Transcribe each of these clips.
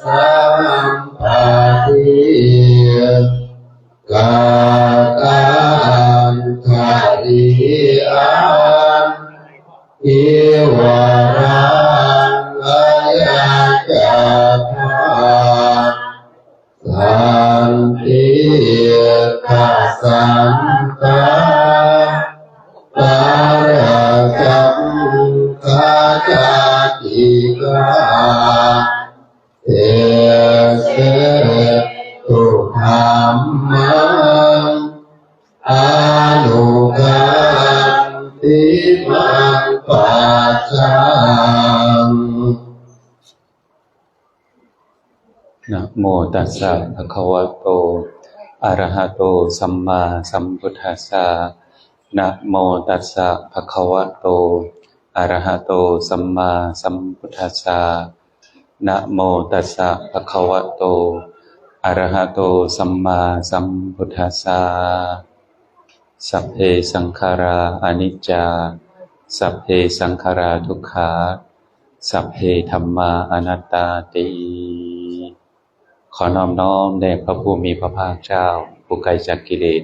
สัมป ตัสสะภะคะวะโต อะระหะโต สัมมาสัมพุทธัสสะ นะโมตัสสะภะคะวะโต อะระหะโต สัมมาสัมพุทธัสสะ นะโมตัสสะภะคะวะโต อะระหะโต สัมมาสัมพุทธัสสะ สัพเพสังขาราอนิจจา สัพเพสังขาราทุกขา สัพเพธรรมาอนัตตาติ ขอน้อมน้อมแด่พระผู้มีพระภาคเจ้า ผู้ไกลจากกิเลส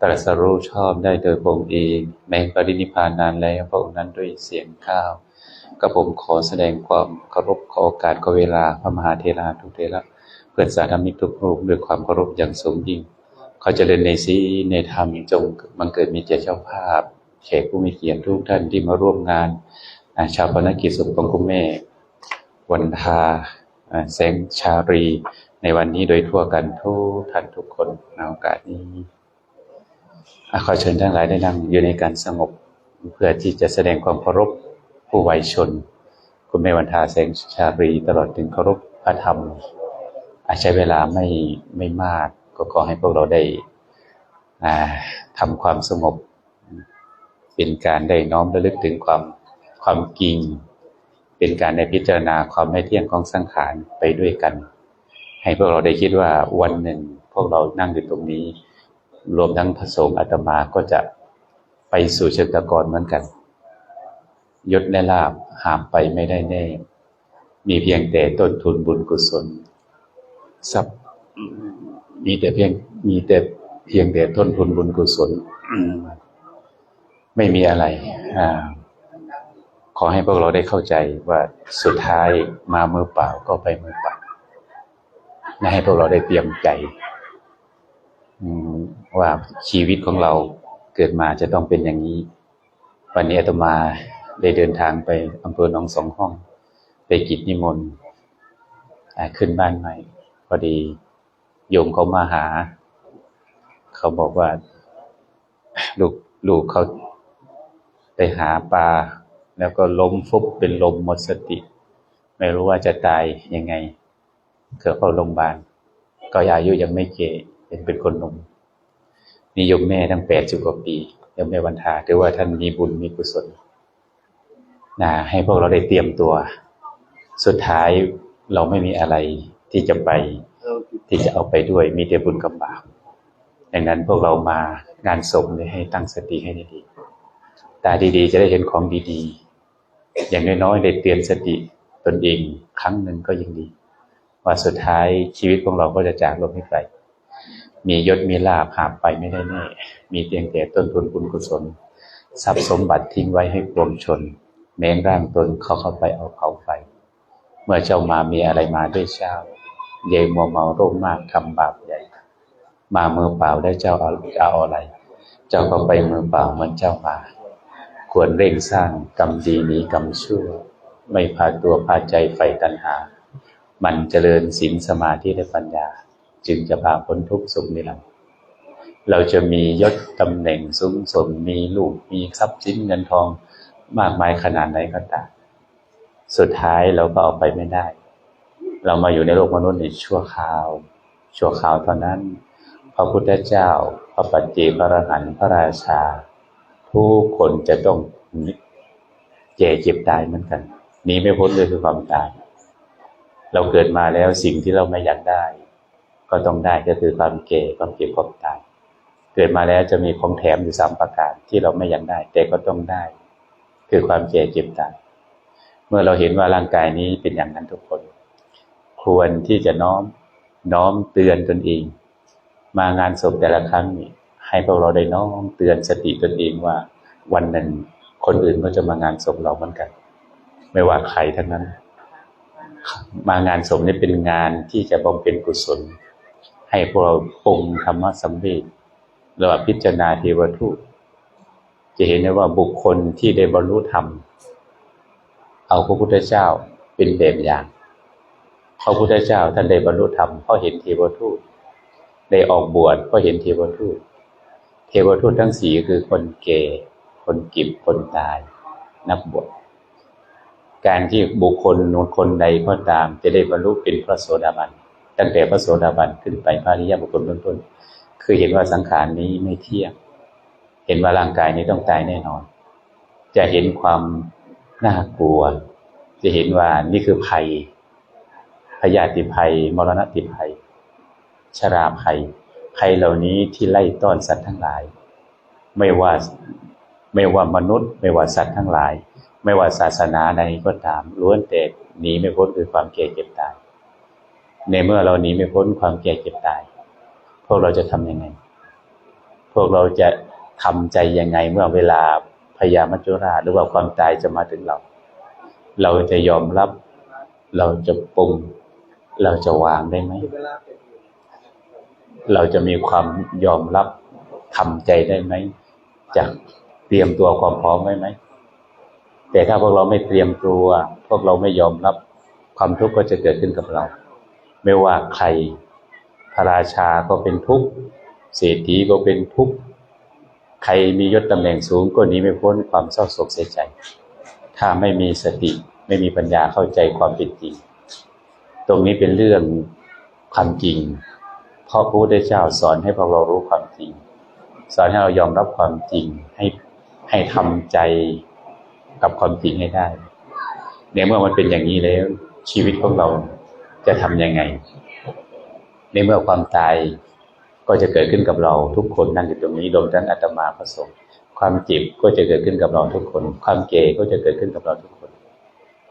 ตรัสรู้ชอบได้โดยพระองค์เองแม้ปรินิพพานนานแล้วพระองค์นั้นด้วยเสียงข้าวกระผมขอแสดงความเคารพขอโอกาสขอเวลาพระมหาเทราทุกเทระเพื่อนสาธมิกทุกรูปด้วยความเคารพอย่างสูงยิ่งขอเจริญในศีในธรรมจงบังเกิดมีแก่เจ้าภาพแขกผู้มีเกียรติทุกท่านที่มาร่วมงานชาวพนักกิจศพของคุณแม่วันทาแสงชารี ในวันนี้โดยทั่วกันทุกท่านทุกคนในโอกาสนี้ขอเชิญทั้งหลายได้นั่งอยู่ในการสงบ เพื่อที่จะแสดงความเคารพผู้วัยชน คุณแม่วันทาแสงชารีตลอดถึงเคารพพระธรรม อาจใช้เวลาไม่ไม่มาก ก็ขอให้พวกเราได้อ่าทำความสงบ เป็นการได้น้อมระลึกถึงความความจริง เป็นการได้พิจารณาความไม่เที่ยงของสังขารไปด้วยกัน ให้พวกเราได้คิดว่าวันหนึ่งพวกเรานั่งอยู่ตรงนี้ รวมทั้งพระสงฆ์อาตมาก็จะไปสู่เชิงตะกรเหมือนกันยศและลาบหามไปไม่ได้แน่ มีเพียงแต่ต้นทุนบุญกุศลทรัพย์มีแต่เพียงมีแต่เพียงแต่ต้นทุนบุญกุศลไม่มีอะไรอขอให้พวกเราได้เข้าใจว่าสุดท้ายมามือเปล่าก็ไปมือเปล่า นะให้พวกเราได้เตรียมใจว่าชีวิตของเราเกิดมาจะต้องเป็นอย่างนี้ วันนี้อาตมาได้เดินทางไปอำเภอหนองสองห้อง ไปกิจนิมนต์ขึ้นบ้านใหม่ พอดีโยมเขามาหา เขาบอกว่า ลูกลูกเขาไปหาปลา แล้วก็ล้มฟุบเป็นลมหมดสติ ไม่รู้ว่าจะตายยังไง เกิดเข้าโรงพยาบาลก็อายุยังไม่เก่เป็นเป็นคนหนุ่มนิยมแม่ตั้งแปดสิบกว่าปียังแม่วันทาถือว่าท่านมีบุญมีกุศลนะให้พวกเราได้เตรียมตัว สุดท้ายเราไม่มีอะไรที่จะไปที่จะเอาไปด้วยมีแต่บุญกับบาปดังนั้นพวกเรามางานศพเนี่ยให้ตั้งสติให้ดีตาดีๆ จะได้เห็นของดีๆ อย่างน้อยๆได้เตือนสติตนเองครั้งหนึ่งก็ยังดี ว่าสุดท้ายชีวิตของเราก็จะจากโลกนี้ไป มียศมีลาภหาไปไม่ได้แน่ มีเพียงแต่ต้นทุนบุญกุศลทรัพย์สมบัติทิ้งไว้ให้ปวงชน แม้งร่างตนเขาเข้าไปเอาเผาไฟ เมื่อเจ้ามามีอะไรมาด้วยเช้า เยมัวเมาโรคมากทำบาปใหญ่ มามือเปล่าได้เจ้าเอาเอาอะไร เจ้าก็ไปมือเปล่าเหมือนเจ้ามา ควรเร่งสร้างกรรมดีนีกรรมชั่ว ไม่พาตัวพาใจใฝ่ตัณหา มันเจริญศีลสมาธิและปัญญา จึงจะพาพ้นทุกข์สุขนิรันดร์เราจะมียศตำแหน่งสูงส่งมีลูกมีทรัพย์สินเงินทองมากมายขนาดไหนก็ตามสุดท้ายเราก็เอาไปไม่ได้ เรามาอยู่ในโลกมนุษย์ในชั่วคราว ชั่วคราวเท่านั้น พระพุทธเจ้า พระปัจเจกพระอรหันต์พระราชา ทุกคนจะต้องแก่เจ็บตายเหมือนกันหนีไม่พ้นเลยคือความตาย เราเกิดมาแล้วสิ่งที่เราไม่อยากได้ ก็ต้องได้ก็คือความแก่ความเจ็บความตายเกิดมาแล้วจะมีของแถมอยู่สามประการที่เราไม่อยากได้ แต่ก็ต้องได้ คือความแก่เจ็บตายเมื่อเราเห็นว่าร่างกายนี้เป็นอย่างนั้นทุกคน ควรที่จะน้อมน้อมเตือนตนเอง มางานศพแต่ละครั้งนี่ให้พวกเราได้น้อมเตือนสติตนเองว่าวันหนึ่งคนอื่นก็จะมางานศพเราเหมือนกัน ไม่ว่าใครทั้งนั้น มางานศพนี่เป็นงานที่จะบำเพ็ญกุศล ให้พวกเราปรุงธรรมะสัมเวชหรือว่าพิจารณาเทวทูตจะเห็นได้ว่าบุคคลที่ได้บรรลุธรรม เอาพระพุทธเจ้าเป็นแบบอย่างพระพุทธเจ้าท่านได้บรรลุธรรมเพราะเห็นเทวทูตได้ออกบวชเพราะเห็นเทวทูตเทวทูตทั้งสี่คือคนเก่คนกิบคนตาย นักบวช การที่บุคคลนคนใดก็ตาม จะได้บรรลุเป็นพระโสดาบันตั้งแต่พระโสดาบันขึ้นไปพระอริยบุคคลต้นๆคือเห็นว่าสังขารนี้ไม่เที่ยงเห็นว่าร่างกายนี้ต้องตายแน่นอน จะเห็นความน่ากลัว จะเห็นว่านี่คือภัยพยาธิภัย มรณะติภัย ชราภัย ภัยเหล่านี้ที่ไล่ต้อนสัตว์ทั้งหลาย ไม่ว่าไม่ว่ามนุษย์ ไม่ว่าสัตว์ทั้งหลาย ไม่ว่าศาสนาใดก็ตามล้วนแต่หนีไม่พ้นคือความแก่เจ็บตาย ในเมื่อเราหนีไม่พ้นความแก่เจ็บตาย พวกเราจะทำยังไง พวกเราจะทำใจยังไงเมื่อเวลาพยามัจจุราชหรือว่าความตายจะมาถึงเรา เราจะยอมรับ เราจะปรุง เราจะวางได้ไหม เราจะมีความยอมรับทำใจได้ไหมจะเตรียมตัวความพร้อมไว้ไหม แต่ถ้าพวกเราไม่เตรียมตัวพวกเราไม่ยอมรับความทุกข์ก็จะเกิดขึ้นกับเรา ไม่ว่าใครพระราชาก็เป็นทุกข์เศรษฐีก็เป็นทุกข์ใครมียศตำแหน่งสูงก็หนีไม่พ้นความเศร้าโศกเสียใจ ถ้าไม่มีสติไม่มีปัญญาเข้าใจความเป็นจริง ตรงนี้เป็นเรื่องความจริงเพราะพระพุทธเจ้าสอนให้พวกเรารู้ความจริง สอนให้เรายอมรับความจริงให้ให้ทำใจ กับความจริงให้ได้ ในเมื่อมันเป็นอย่างนี้แล้ว ชีวิตของเราจะทำยังไง ในเมื่อความตายก็จะเกิดขึ้นกับเราทุกคนนั่งอยู่ตรงนี้รวมทั้งอาตมาพระสงฆ์ความเจ็บก็จะเกิดขึ้นกับเราทุกคน ความเก่ก็จะเกิดขึ้นกับเราทุกคน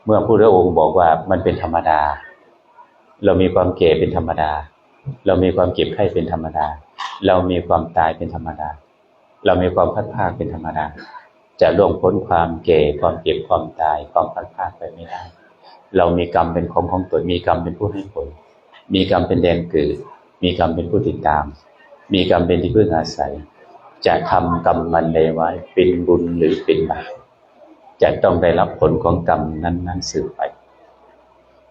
เมื่อผู้ระองค์บอกว่ามันเป็นธรรมดา เรามีความเก่เป็นธรรมดา เรามีความเจ็บไข้เป็นธรรมดา เรามีความตายเป็นธรรมดา เรามีความพัดภาคเป็นธรรมดา จะล่วงพ้นความเก่ความเจ็บความตายความพัดภาคไปไม่ได้ เรามีกรรมเป็นของของตนมีกรรมเป็นผู้ให้ผล มีกรรมเป็นแดนเกิด มีกรรมเป็นผู้ติดตาม มีกรรมเป็นที่พึ่งอาศัย จะทำกรรมมันใดไว้เป็นบุญหรือเป็นบาปจะต้องได้รับผลของกรรมนั้นๆสืบไป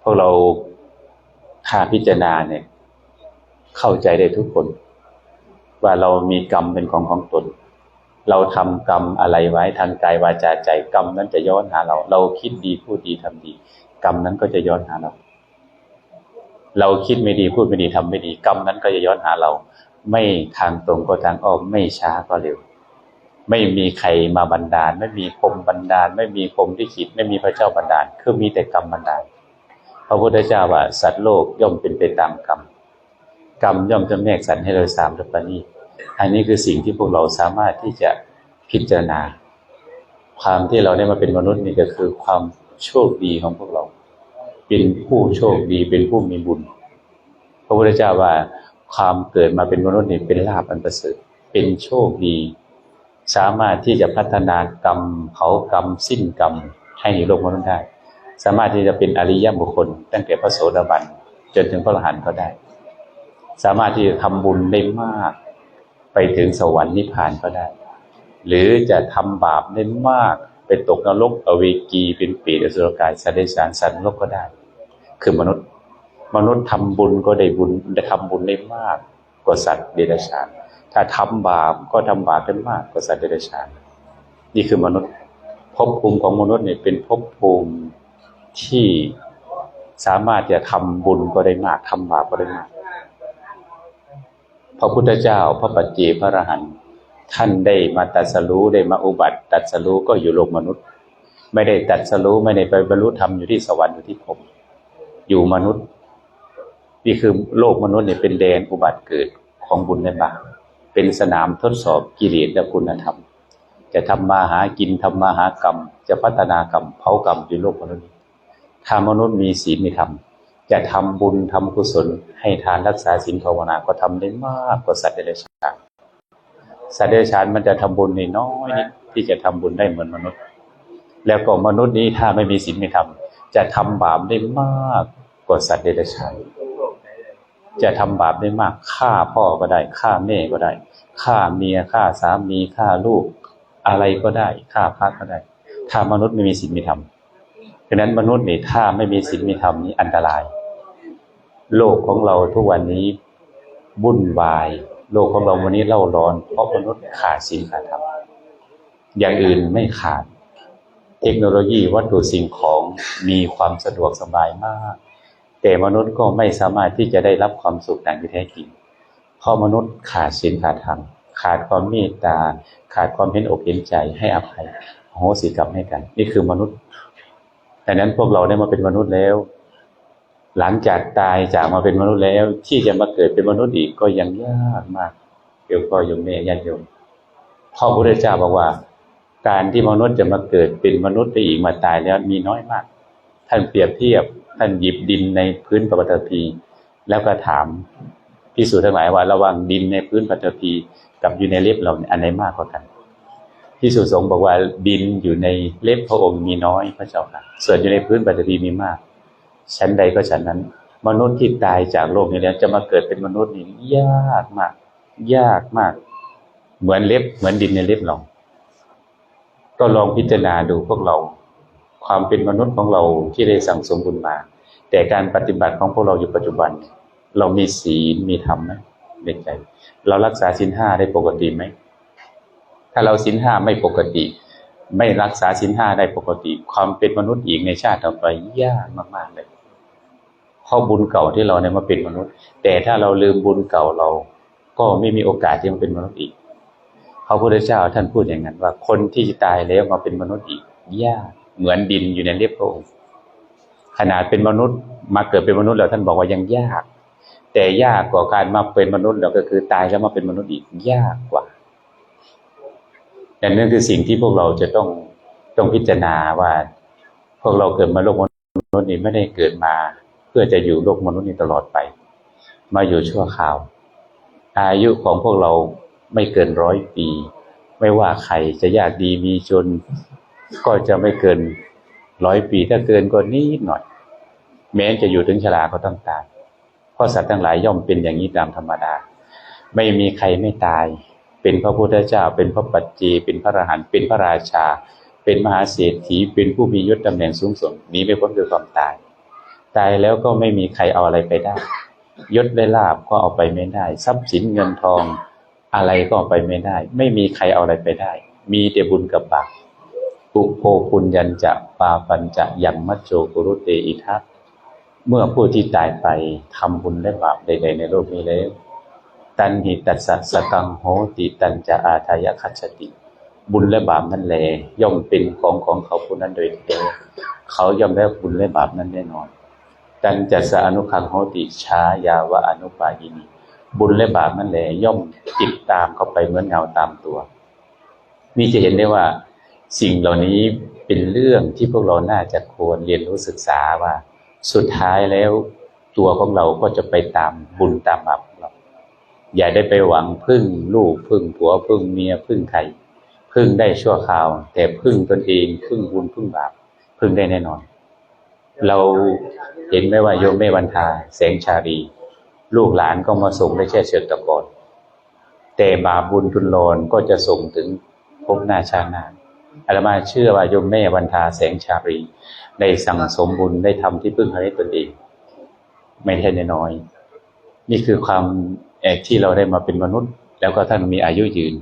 พวกเราถ้าพิจารณาเนี่ย เข้าใจได้ทุกคน ว่าเรามีกรรมเป็นของของตน เราทำกรรมอะไรไว้ทางกายวาจาใจกรรมนั้นจะย้อนหาเรา เราคิดดีพูดดีทำดี กรรมนั้นก็จะย้อนหาเรา เราคิดไม่ดีพูดไม่ดีทำไม่ดี กรรมนั้นก็จะย้อนหาเรา ไม่ทางตรงก็ทางอ้อมไม่ช้าก็เร็ว ไม่มีใครมาบันดาล ไม่มีพรมบันดาล ไม่มีพรมที่คิดไม่มีพระเจ้าบันดาลคือมีแต่กรรมบันดาลพระพุทธเจ้าว่าสัตว์โลกย่อมเป็นไปตามกรรมกรรมย่อมจำแนกสรรให้เราสามรปณี อันนี้คือสิ่งที่พวกเราสามารถที่จะพิจารณา ความที่เราได้มาเป็นมนุษย์นี่ก็คือความโชคดีของพวกเรา เป็นผู้โชคดีเป็นผู้มีบุญ พระพุทธเจ้าว่าความเกิดมาเป็นมนุษย์นี่เป็นลาภอันประเสริฐเป็นโชคดี สามารถที่จะพัฒนากรรมเผากรรมสิ้นกรรมให้ในโลกมนุษย์ได้ สามารถที่จะเป็นอริยบุคคล ตั้งแต่พระโสดาบันจนถึงพระอรหันต์ก็ได้ สามารถที่จะทำบุญได้มาก ไปถึงสวรรค์นิพพานก็ได้ หรือจะทำบาปได้มากไปตกนรกอเวกีเป็นปีอสุรกายสัตว์เดรัจฉานสัตว์นรกก็ได้ คือมนุษย์ มนุษย์ทำบุญก็ได้บุญได้ทำบุญได้มากกว่าสัตว์เดรัจฉาน ถ้าทำบาปก็ทำบาปได้มากกว่าสัตว์เดรัจฉาน นี่คือมนุษย์ภพภูมิของมนุษย์เนี่ยเป็นภพภูมิที่สามารถจะทำบุญก็ได้มากทำบาปก็ได้มาก พระพุทธเจ้าพระปัจเจพระอรหันต์ท่านได้มาตัดสรู้ได้มาอุบัติตัดสรู้ก็อยู่โลกมนุษย์ ไม่ได้ตัดสรู้ไม่ได้ไปบรรลุธรรมอยู่ที่สวรรค์อยู่ที่ผมอยู่มนุษย์ นี่คือโลกมนุษย์เนี่ยเป็นแดนอุบัติเกิดของบุญและบาปเป็นสนามทดสอบกิเลสและคุณธรรม จะทำมาหากินทำมาหากรรม จะพัฒนากรรมเผากรรมอยู่โลกมนุษย์ถ้ามนุษย์มีศีลมีธรรม จะทำบุญทำกุศล ให้ทานรักษาศีลภาวนาก็ทำได้มากกว่าสัตว์เดรัจฉานสัตว์เดรัจฉานมันจะทำบุญในน้อยนิดที่จะทำบุญได้เหมือนมนุษย์ แล้วก็มนุษย์นี้ถ้าไม่มีศีลไม่ธรรมจะทำบาปได้มากกว่าสัตว์เดรัจฉานจะทำบาปได้มากฆ่าพ่อก็ได้ฆ่าแม่ก็ได้ฆ่าเมียฆ่าสามีฆ่าลูก อะไรก็ได้ฆ่าพระก็ได้ ถ้ามนุษย์ไม่มีศีลไม่ธรรมฉะนั้นมนุษย์นี่ถ้าไม่มีศีลมีธรรมนี่อันตราย โลกของเราทุกวันนี้วุ่นวาย โลกของเราวันนี้เล่าร้อน เพราะมนุษย์ขาดศีลขาดธรรมอย่างอื่นไม่ขาด เทคโนโลยีวัตถุสิ่งของมีความสะดวกสบายมาก แต่มนุษย์ก็ไม่สามารถที่จะได้รับความสุขอย่างที่แท้จริงเพราะมนุษย์ขาดศีลขาดธรรมขาดความเมตตา ขาดความเห็นอกเห็นใจให้อภัยโหสิกรรมให้กัน นี่คือมนุษย์ดังนั้นพวกเราได้มาเป็นมนุษย์แล้ว หลังจากตายจากมาเป็นมนุษย์แล้ว ที่จะมาเกิดเป็นมนุษย์อีกก็ยังยากมากเดี๋ยวก็โยมแม่ญาติโยมพ่อพระพุทธเจ้าบอกว่า การที่มนุษย์จะมาเกิดเป็นมนุษย์ไปอีกมาตายแล้วมีน้อยมาก ท่านเปรียบเทียบท่านหยิบดินในพื้นปฐพีแล้วก็ถามพิสูจน์ทั้งหลายว่าระหว่างดินในพื้นปฐพีกับอยู่ในเล็บเราอันไหนมากกว่ากันพิสูจน์สงบอกว่าดินอยู่ในเล็บพระองค์มีน้อยพระเจ้าค่ะส่วนอยู่ในพื้นปฐพีมีมาก ชั้นใดก็ชั้นนั้น มนุษย์ที่ตายจากโลกนี้แล้วจะมาเกิดเป็นมนุษย์นี่ยากมาก ยากมาก เหมือนเล็บ เหมือนดินในเล็บเราก็ลองพิจารณาดูพวกเรา ความเป็นมนุษย์ของเราที่ได้สั่งสมบุญมา แต่การปฏิบัติของพวกเราอยู่ปัจจุบัน เรามีศีลมีธรรมไหมในใจ เรารักษาศีลห้าได้ปกติไหมถ้าเราศีลห้าไม่ปกติ ไม่รักษาศีลห้าได้ปกติ ความเป็นมนุษย์อีกในชาติต่อไปยากมากๆเลย เพราะบุญเก่าที่เราเนี่ยมาเป็นมนุษย์ แต่ถ้าเราลืมบุญเก่าเรา ก็ไม่มีโอกาสที่จะเป็นมนุษย์อีกพระพุทธเจ้าท่านพูดอย่างนั้นว่าคนที่จะตายแล้วมาเป็นมนุษย์อีกยากเหมือนดินอยู่ในเล็บพระองค์ขนาดเป็นมนุษย์มาเกิดเป็นมนุษย์แล้วท่านบอกว่ายังยาก แต่ยากกว่าการมาเป็นมนุษย์เราก็คือตายแล้วมาเป็นมนุษย์อีกยากกว่าแต่นั่นคือสิ่งที่พวกเราจะต้องต้องพิจารณาว่า พวกเราเกิดมาโลกมนุษย์นี้ไม่ได้เกิดมา เพื่อจะอยู่โลกมนุษย์นี้ตลอดไป มาอยู่ชั่วคราว อายุของพวกเราไม่เกินร้อยปี ไม่ว่าใครจะยากดีมีจน ก็จะไม่เกินร้อยปีถ้าเกินก็นิดหน่อย แม้จะอยู่ถึงชราก็ต้องตายเพราะสัตว์ทั้งหลายย่อมเป็นอย่างนี้ตามธรรมดา ไม่มีใครไม่ตาย เป็นพระพุทธเจ้า เป็นพระปัจเจเป็นพระอรหันต์เป็นพระราชา เป็นมหาเศรษฐีเป็นผู้มียศตำแหน่งสูงส่งนีไม่พ้นคือความตาย ตายแล้วก็ไม่มีใครเอาอะไรไปได้ ยศได้ลาบก็เอาไปไม่ได้ ทรัพย์สินเงินทองอะไรก็เอาไปไม่ได้ ไม่มีใครเอาอะไรไปได้ มีแต่บุญกับบาปปุโพปุญญัญจะปาปัญจะยังมัจโจกุรุเตอิทัตเมื่อผู้ที่ตายไปทำบุญและบาปใด ๆ ในโลกนี้แล้ว ตันหิตัสสะสกังโหติตันจะอาทายคัจฉติ บุญและบาปนั่นแหลย่อมเป็นของของเขาผู้นั้นโดยแท้เขาย่อมได้บุญและบาปนั้นแน่นอน ตันจะสอนุคังโหติชายาวะอนุปายินีบุญและบาปนั่นแหละย่อมติดตามเข้าไปเหมือนเงาตามตัว นี่จะเห็นได้ว่า สิ่งเหล่านี้เป็นเรื่องที่พวกเราน่าจะควรเรียนรู้ศึกษาว่า สุดท้ายแล้วตัวของเราก็จะไปตามบุญตามบาปของเรา อย่าได้ไปหวังพึ่งลูกพึ่งผัวพึ่งเมียพึ่งใครพึ่งได้ชั่วคราว แต่พึ่งตนเองพึ่งบุญพึ่งบาปพึ่งได้แน่นอน เราเห็นไหมว่าโยมแม่วันทาแสงชารีลูกหลานก็มาส่งได้แค่เชิญตะกอนแต่บาปบุญทุนโลนก็จะส่งถึงภพหน้าชาติหน้าอาตมาเชื่อว่าโยมแม่วันทาแสงชารีได้สั่งสมบุญได้ทำที่พึ่งให้ตนเอง ไม่ใช่น้อย นี่คือความแอกที่เราได้มาเป็นมนุษย์ แล้วก็ท่านมีอายุยืน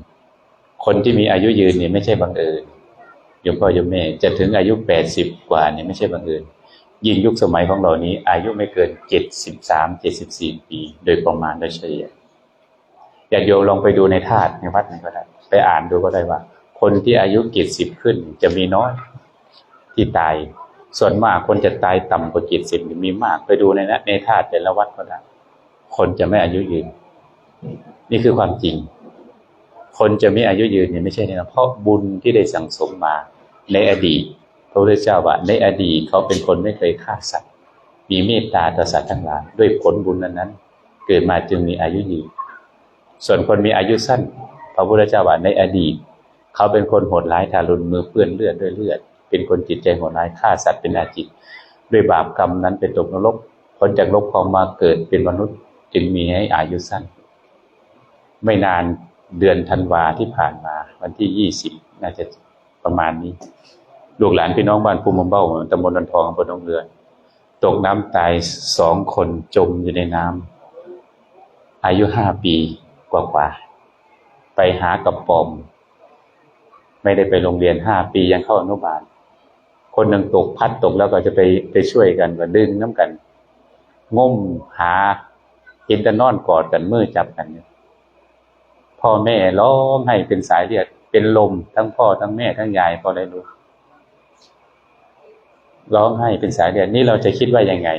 คนที่มีอายุยืนเนี่ยไม่ใช่บังเอิญโยมพ่อโยมแม่จะถึงอายุแปดสิบกว่าเนี่ยไม่ใช่บังเอิญ ยิ่งยุคสมัยของเรานี้ อายุไม่เกินเจ็ดสิบสามเจ็ดสิบสี่ปี โดยประมาณโดยเฉลี่ยอยากโยมลองไปดูในธาตุในวัดนี้ก็ได้ ไปอ่านดูก็ได้ว่า คนที่อายุเจ็ดสิบขึ้นจะมีน้อยที่ตาย ส่วนมากคนจะตายต่ำกว่าเจ็ดสิบมีมากไปดูในนะในธาตุแต่ละวัดก็ได้ คนจะไม่อายุยืน นี่คือความจริง คนจะไม่อายุยืนเนี่ยไม่ใช่นะเพราะบุญที่ได้สั่งสมมาในอดีต ระพุทธเจ้าว่าในอดีตเขาเป็นคนไม่เคยฆ่าสัตว์ มีเมตตาต่อสัตว์ทั้งหลายด้วยผลบุญนั้นนั้นเกิดมาจึงมีอายุยืนส่วนคนมีอายุสั้น พระพุทธเจ้าว่าในอดีต เขาเป็นคนโหดร้ายทารุณมือเปื้อนเลือดด้วยเลือด เป็นคนจิตใจโหดร้ายฆ่าสัตว์เป็นอาจิต ด้วยบาปกรรมนั้นเป็นตกนรกพ้นจากนรกพอมาเกิดเป็นมนุษย์จึงมีให้อายุสั้น ไม่นานเดือนธันวาที่ผ่านมา วันที่ยี่สิบน่าจะประมาณนี้ ลูกหลานพี่น้องบ้านภูมิเบ้าตำบลนันทองอำเภอหนองเรือตกน้ำตายสองคนจมอยู่ในน้ำอายุห้าปีกว่าๆไปหากับปอม ไม่ได้ไปโรงเรียนห้าปียังเข้าอนุบาล คนหนึ่งตกพัดตกแล้วก็จะไปไปช่วยกันก็ดึงน้ำกันง่มหาเห็นแต่นอนกอดกันมือจับกันเนี่ยพ่อแม่ร้องให้เป็นสายเลือดเป็นลมทั้งพ่อทั้งแม่ทั้งยายพอได้รู้ ร้องให้เป็นสายเลือดนี่เราจะคิดว่ายังไง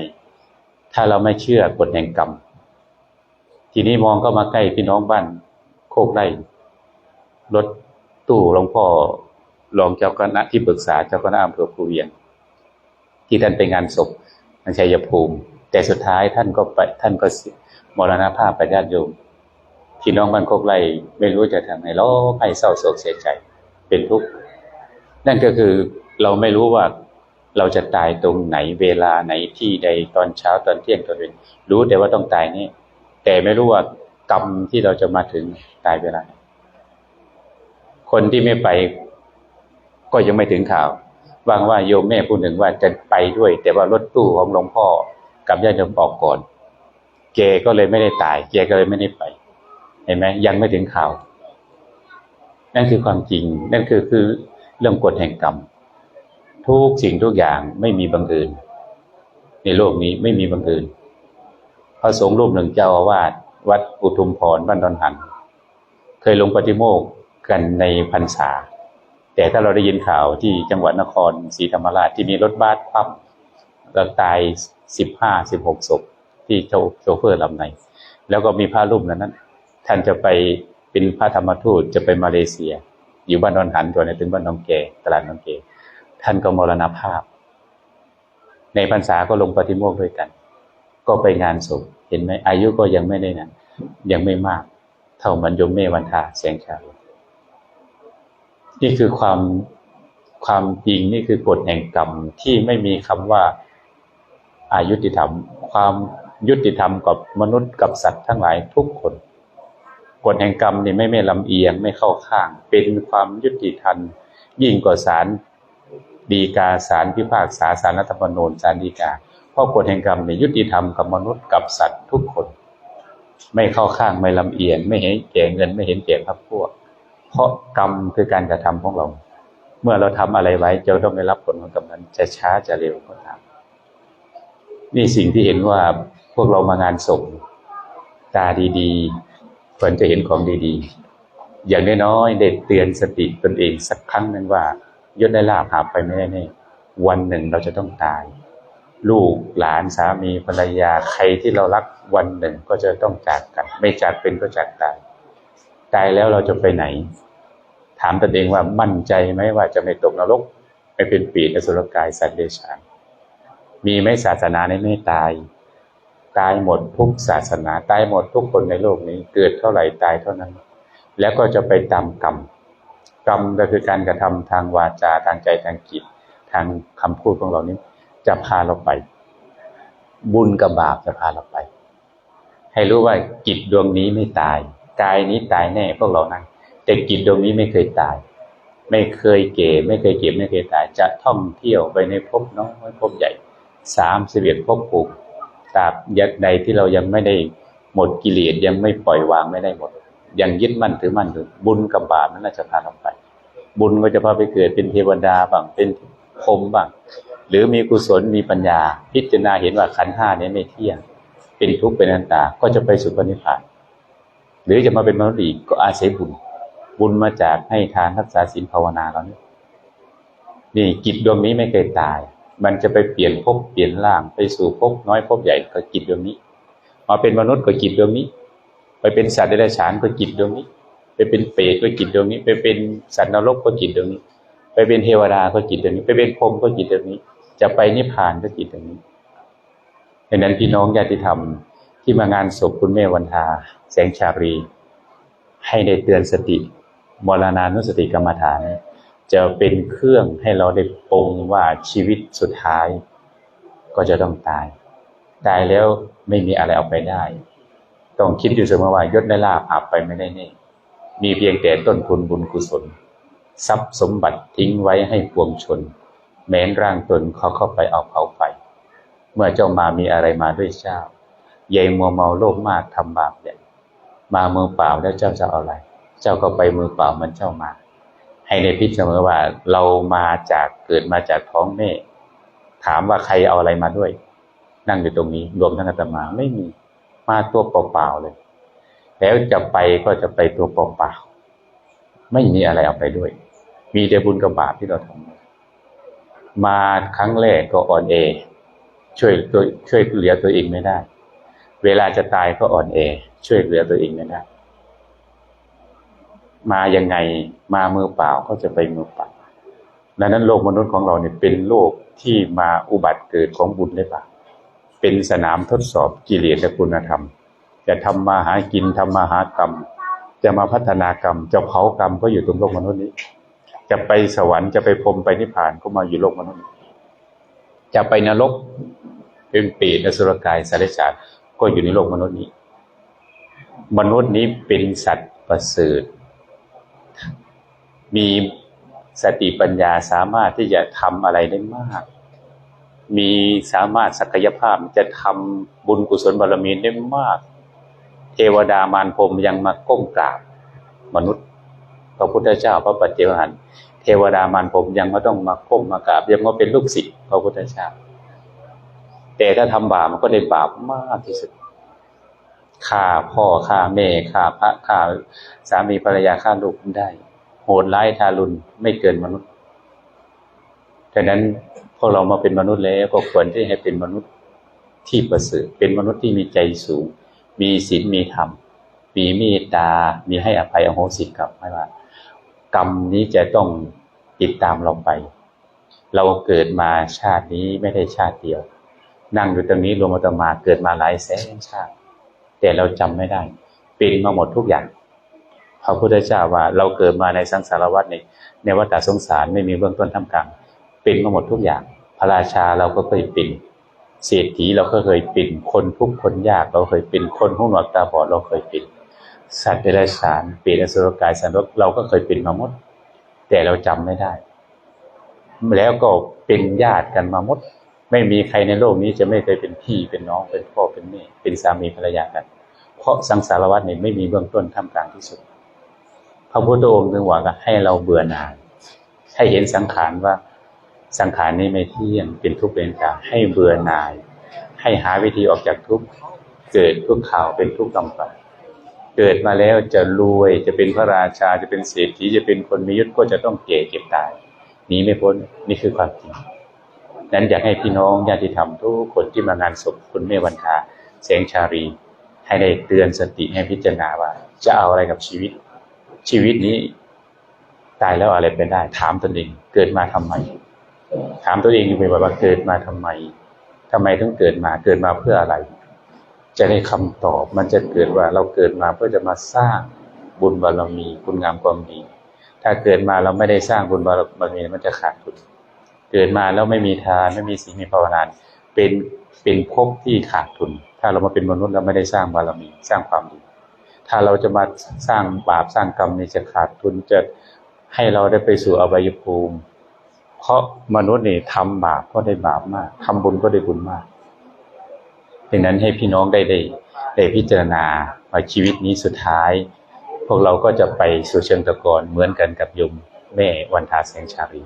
ถ้าเราไม่เชื่อกฎแห่งกรรม ทีนี้มองก็มาใกล้พี่น้องบ้านโคกไร่รถตู้หลวงพ่อรองเจ้าคณะที่ปรึกษาเจ้าคณะอำเภอภูเวียง ที่ท่านไปงานศพทางชัยภูมิ แต่สุดท้ายท่านก็ไปท่านก็มรณภาพไปญาติโยมพี่น้องบ้านโคกไร่ไม่รู้จะทำไงร้องไห้เศร้าโศกเสียใจเป็นทุกข์นั่นก็คือเราไม่รู้ว่า เราจะตายตรงไหนเวลาไหนที่ใดตอนเช้าตอนเที่ยงตอนเย็นรู้แต่ว่าต้องตายนี่แต่ไม่รู้ว่ากรรมที่เราจะมาถึงตายเวลาคนที่ไม่ไปก็ยังไม่ถึงข่าวว่างว่าโยมแม่พูดถึงว่าจะไปด้วย แต่ว่ารถตู้ของหลวงพ่อกับญาติโยมออกก่อนแกก็เลยไม่ได้ตายแกก็เลยไม่ได้ไป เห็นไหมยังไม่ถึงข่าว นั่นคือความจริง นั่นคือคือเรื่องกฎแห่งกรรม ทุกสิ่งทุกอย่างไม่มีบังเอิญในโลกนี้ไม่มีบังเอิญพระสงฆ์รูปหนึ่งเจ้าอาวาสวัดอุทุมพรบ้านดอนหัน เคยลงปฏิโมกข์กันในพรรษา แต่ถ้าเราได้ยินข่าวที่จังหวัดนครศรีธรรมราชที่มีรถบัสคว่ำแล้วตายสิบห้าสิบหกศพที่โชเฟอร์ลำใน แล้วก็มีพระรูปนั้นนั้นท่านจะไปเป็นพระธรรมทูตจะไปมาเลเซีย อยู่บ้านดอนหันจนถึงบ้านน้องแกตลาดน้องแก ท่านก็มรณภาพ ในพรรษาก็ลงปฏิโมกข์ด้วยกัน ก็ไปงานศพเห็นไหมอายุก็ยังไม่ได้นั้นยังไม่มาก เท่ามันยมเมวันทาแสงชานี่คือความความจริงนี่คือกฎแห่งกรรมที่ไม่มีคำว่าอายุติธรรม ความยุติธรรมกับมนุษย์กับสัตว์ทั้งหลายทุกคนกฎแห่งกรรมนี่ไม่ไม่ลำเอียงไม่เข้าข้าง เป็นความยุติธรรมยิ่งกว่าศาล ดีกาศาลพิพากษาศาลรัฐธรรมนูญศาลดีกาเพราะกฎแห่งกรรมนี่ยุติธรรมกับมนุษย์กับสัตว์ทุกคน ไม่เข้าข้างไม่ลำเอียง ไม่เห็นแก่เงินไม่เห็นแก่พรรคพวก เพราะกรรมคือการกระทำของเรา เมื่อเราทำอะไรไว้จะต้องได้รับผลของกรรมนั้นจะช้าจะเร็วก็ตามนี่สิ่งที่เห็นว่าพวกเรามางานศพตาดีๆควรจะเห็นของดีๆ อย่างน้อยๆเด็กเตือนสติตนเองสักครั้งหนึ่งว่า ยศได้ลาภหาไปไม่ได้แน่วันหนึ่งเราจะต้องตาย ลูกหลานสามีภรรยาใครที่เรารักวันหนึ่งก็จะต้องจากกัน ไม่จากเป็นก็จากตาย ตายแล้วเราจะไปไหน ถามตนเองว่ามั่นใจไหมว่าจะไม่ตกนรกไม่เป็นปีนสุรกายสัตว์เดชานมีไหมศาสนาในไม่ตาย ตายหมดทุกศาสนา ตายหมดทุกคนในโลกนี้ เกิดเท่าไหร่ตายเท่านั้น แล้วก็จะไปตามกรรม กรรมก็คือการกระทำทางวาจาทางใจทางจิต ทางคำพูดของเรานี้ จะพาเราไป บุญกับบาปจะพาเราไป ให้รู้ว่าจิตดวงนี้ไม่ตายกายนี้ตายแน่พวกเรานั่งแต่จิตดวงนี้ไม่เคยตาย ไม่เคยเก่ไม่เคยเก็บไม่เคยตาย จะท่องเที่ยวไปในภพน้อยภพใหญ่สามสิบเอ็ดภพภูมิตราบยักใดที่เรายังไม่ได้หมดกิเลสยังไม่ปล่อยวางไม่ได้หมด ยังยึดมั่นถือมั่นอยู่บุญกับบาปนั้นจะพาเราไป บุญก็จะพาไปเกิดเป็นเทวดาบ้างเป็นพรมบ้าง หรือมีกุศลมีปัญญา พิจารณาเห็นว่าขันห้านี้ไม่เที่ยง เป็นทุกข์เป็นอนัตตาก็จะไปสู่ปณิพพาน หรือจะมาเป็นมนุษย์อีกก็อาศัยบุญ บุญมาจากให้ทานรักษาศีลภาวนาเรานี่นี่จิตดวงนี้ไม่เคยตาย มันจะไปเปลี่ยนภพเปลี่ยนร่างไปสู่ภพน้อยภพใหญ่ก็จิตดวงนี้ มาเป็นมนุษย์ก็จิตดวงนี้ เป็นสัตว์เดรัจฉานก็จิตดวงนี้ ไปเป็นเปรตก็จิตดวงนี้ ไปเป็นสัตว์นรกก็จิตดวงนี้ ไปเป็นเทวดาก็จิตดวงนี้ ไปเป็นพรหมก็จิตดวงนี้ จะไปนิพพานก็จิตดวงนี้ดังนั้นพี่น้องญาติธรรมที่มางานศพคุณแม่วันทา แสงชารี ให้ได้เตือนสติมรณานุสติกรรมฐาน จะเป็นเครื่องให้เราได้ปรงว่าชีวิตสุดท้าย ก็จะต้องตาย ตายแล้วไม่มีอะไรเอาไปได้ ต้องคิดอยู่เสมอว่ายศได้ลาภอาบไปไม่ได้แน่มีเพียงแต่ต้นทุนบุญกุศล ทรัพย์สมบัติทิ้งไว้ให้ปวงชน แม้นร่างตนเขาเข้าไปเอาเผาไฟ เมื่อเจ้ามามีอะไรมาด้วยเจ้าใยมัวเมาโลภมากทำบาปใหญ่มามือเปล่าแล้วเจ้าจะเอาอะไร เจ้าก็ไปมือเปล่าเหมันเจ้ามา ให้ในพิจเสมอว่าเรามาจากเกิดมาจากท้องแม่ถามว่าใครเอาอะไรมาด้วย นั่งอยู่ตรงนี้รวมทั้งอาตมาไม่มี มาตัวเปล่าๆเลย แล้วจะไปก็จะไปตัวเปล่าๆไม่มีอะไรเอาไปด้วย มีแต่บุญกับบาปที่เราทำมาครั้งแรกก็อ่อนเอช่วยตัวช่วยเหลือตัวเองไม่ได้ เวลาจะตายก็อ่อนแอช่วยเหลือตัวเองไม่ได้มายังไงมามือเปล่าก็จะไปมือเปล่าดังนั้นโลกมนุษย์ของเราเนี่ยเป็นโลกที่มาอุบัติเกิดของบุญและบาป เป็นสนามทดสอบกิเลสและคุณธรรม จะทำมาหากินทำมาหากรรม จะมาพัฒนากรรม จะเผากรรมก็อยู่ตรงโลกมนุษย์นี้ จะไปสวรรค์จะไปพรหมไปนิพพานก็มาอยู่โลกมนุษย์จะไปนรกเป็นปรตอสุรกายสารฉาติก็อยู่ในโลกมนุษย์นี้ มนุษย์นี้เป็นสัตว์ประเสริฐมีสติปัญญาสามารถที่จะทำอะไรได้มาก มีสามารถศักยภาพจะทำบุญกุศลบารมีได้มาก เทวดามารพรมยังมาก้มกราบมนุษย์ พระพุทธเจ้าพระปัจเจกหันเทวดามารพรมยังไม่ต้องมาก้มมากราบยังมาเป็นลูกศิษย์พระพุทธเจ้าแต่ถ้าทำบาปมันก็ได้บาปมากที่สุดฆ่าพ่อฆ่าแม่ฆ่าพระฆ่าสามีภรรยาฆ่าลูกได้ โหดร้ายทารุณไม่เกินมนุษย์ดังนั้น พวกเรามาเป็นมนุษย์แล้วก็ควรที่ให้เป็นมนุษย์ที่ประเสริฐเป็นมนุษย์ที่มีใจสูง มีศีลมีธรรม มีเมตตา มีให้อภัยอโหสิกรรมไม่ว่า กรรมนี้จะต้องติดตามเราไป เราเกิดมาชาตินี้ไม่ได้ชาติเดียว นั่งอยู่ตรงนี้รวมอาตมาเกิดมาหลายแสนชาติ แต่เราจำไม่ได้ เป็นมาหมดทุกอย่างพระพุทธเจ้าว่าเราเกิดมาในสังสารวัฏในในวัฏสงสารไม่มีเบื้องต้นท่ามกลาง เป็นมาหมดทุกอย่าง พระราชาเราก็เคยเป็น เศรษฐีเราก็เคยเป็น คนทุกคนยากเราเคยเป็น คนหูหนวกตาบอดเราเคยเป็น สัตว์เดรัจฉานเปรตอสุรกายสันนกเราก็เคยเป็นมาหมด แต่เราจำไม่ได้ แล้วก็เป็นญาติกันมาหมด ไม่มีใครในโลกนี้จะไม่เคยเป็นพี่เป็นน้องเป็นพ่อเป็นแม่เป็นสามีภรรยากัน เพราะสังสารวัฏเนี่ยไม่มีเบื้องต้นท่ามกลางที่สุด พระพุทธองค์จึงหว่าให้เราเบื่อหน่ายให้เห็นสังขารว่า สังขารนี้ไม่เที่ยงเป็นทุกข์เป็นกาให้เบื่อหน่าย ให้หาวิธีออกจากทุกข์เกิดทุกข่าวเป็นทุกข์กำกับเกิดมาแล้วจะรวยจะเป็นพระราชาจะเป็นเศรษฐีจะเป็นคนมียศก็จะต้องเก่เก็บตายหนีไม่พ้นนี่คือความจริงนั้นอยากให้พี่น้องญาติธรรมทุกคนที่มางานศพคุณแม่วันทาแสงชารี ให้ได้เตือนสติให้พิจารณาว่า จะเอาอะไรกับชีวิต ชีวิตนี้ ตายแล้วอะไรเป็นได้ ถามตนเอง เกิดมาทำไม ถามตัวเองอยู่บ่อยๆว่าเกิดมาทำไมทำไมถึงเกิดมาเกิดมาเพื่ออะไร จะได้คำตอบมันจะเกิดว่าเราเกิดมาเพื่อจะมาสร้างบุญบารมีคุณงามความดี ถ้าเกิดมาเราไม่ได้สร้างบุญบารมีมันจะขาดทุนเกิดมาแล้วไม่มีทานไม่มีศีลมีภาวนาเป็นเป็นภพที่ขาดทุน ถ้าเรามาเป็นมนุษย์เราไม่ได้สร้างบารมีสร้างความดี ถ้าเราจะมาสร้างบาปสร้างกรรมนี่จะขาดทุนจะให้เราได้ไปสู่อบายภูมิ เพราะมนุษย์นี่ทำบาปก็ได้บาปมากทำบุญก็ได้บุญมากดังนั้นให้พี่น้องได้ได้ได้พิจารณาว่าชีวิตนี้สุดท้าย พวกเราก็จะไปสู่เชิงตะกอนเหมือนกันกับยมแม่วันทาแสงชาลี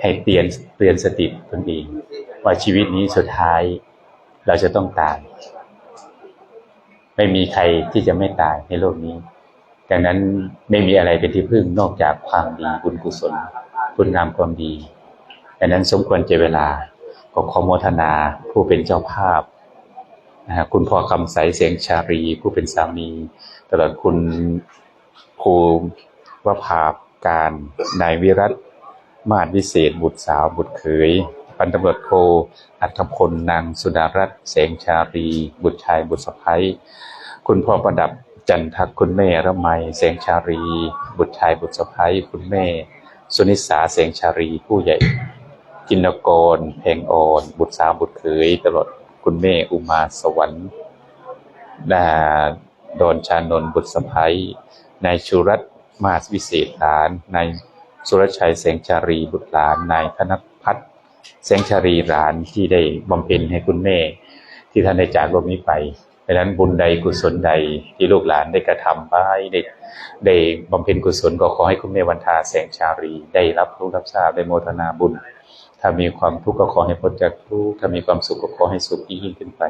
ให้เตือนเตือนสติตนเองว่าชีวิตนี้สุดท้ายเราจะต้องตาย ไม่มีใครที่จะไม่ตายในโลกนี้ดังนั้นไม่มีอะไรเป็นที่พึ่งนอกจากความดีบุญกุศล คุณงามความดีดังนั้นสมควรเจเวลาก็ขอโมทนาผู้เป็นเจ้าภาพนะฮะคุณพ่อคำใสเสียงชารีผู้เป็นสามี ตลอดคุณภูวภาพการนายวิรัตมาศวิเศษ บุตรสาวบุตรเขยพันตำรวจโทอัธพลนางสุดารัตน์แสงชารี บุตรชายบุตรสะใภ้คุณพ่อประดับจันทักคุณแม่ระไมแสงชารี บุตรชายบุตรสะใภ้คุณแม่ สุนิสาแสงชารีผู้ใหญ่ จินกรเพลงอ่อน บุตรสาวบุตรเขยตลอดคุณแม่อุมาสวรรค์ดาดอนชานนบุตรสะใภ้นายชูรัตมาสวิเศษฐานนายสุรชัยแสงชารีบุตรหลานนายธนพัฒน์แสงชารีหลานที่ได้บำเพ็ญให้คุณแม่ ที่ท่านได้จากโลกนี้ไป ดังนั้นบุญใดกุศลใดที่ลูกหลานได้กระทำไปได้ได้บำเพ็ญกุศลก็ขอให้คุณแม่วันทาแสงชารี ได้รับรู้รับทราบได้โมทนาบุญ ถ้ามีความทุกข์ก็ขอให้พ้นจากทุกข์ถ้ามีความสุขก็ขอให้สุขยิ่งขึ้นไป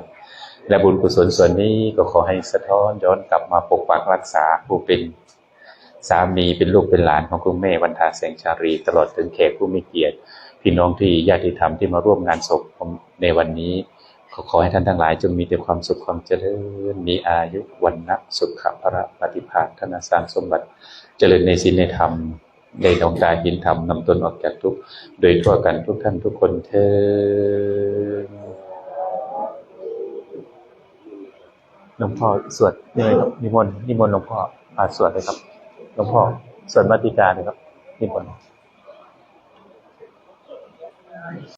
และบุญกุศลส่วนนี้ก็ขอให้สะท้อนย้อนกลับมาปกปักรักษาผู้เป็นสามีเป็นลูกเป็นหลานของคุณแม่วันทาแสงชารี ตลอดถึงแขกผู้มีเกียรติ พี่น้องที่ญาติธรรมที่มาร่วมงานศพในวันนี้ ขอขอให้ท่านทั้งหลายจงมีแต่ความสุขความเจริญ มีอายุวันนะสุขภระปฏิภาณธนสารสมบัติ เจริญในศีลในธรรมได้ดวงตาเห็นธรรมนำตนออกจากทุกข์โดยทั่วกันทุกท่านทุกคนเทอหลวงพ่อสวดยังไงครับนิมนต์นิมนต์หลวงพ่ออาสวดเลยครับหลวงพ่อสวดมาติกาเลยครับนิมนต์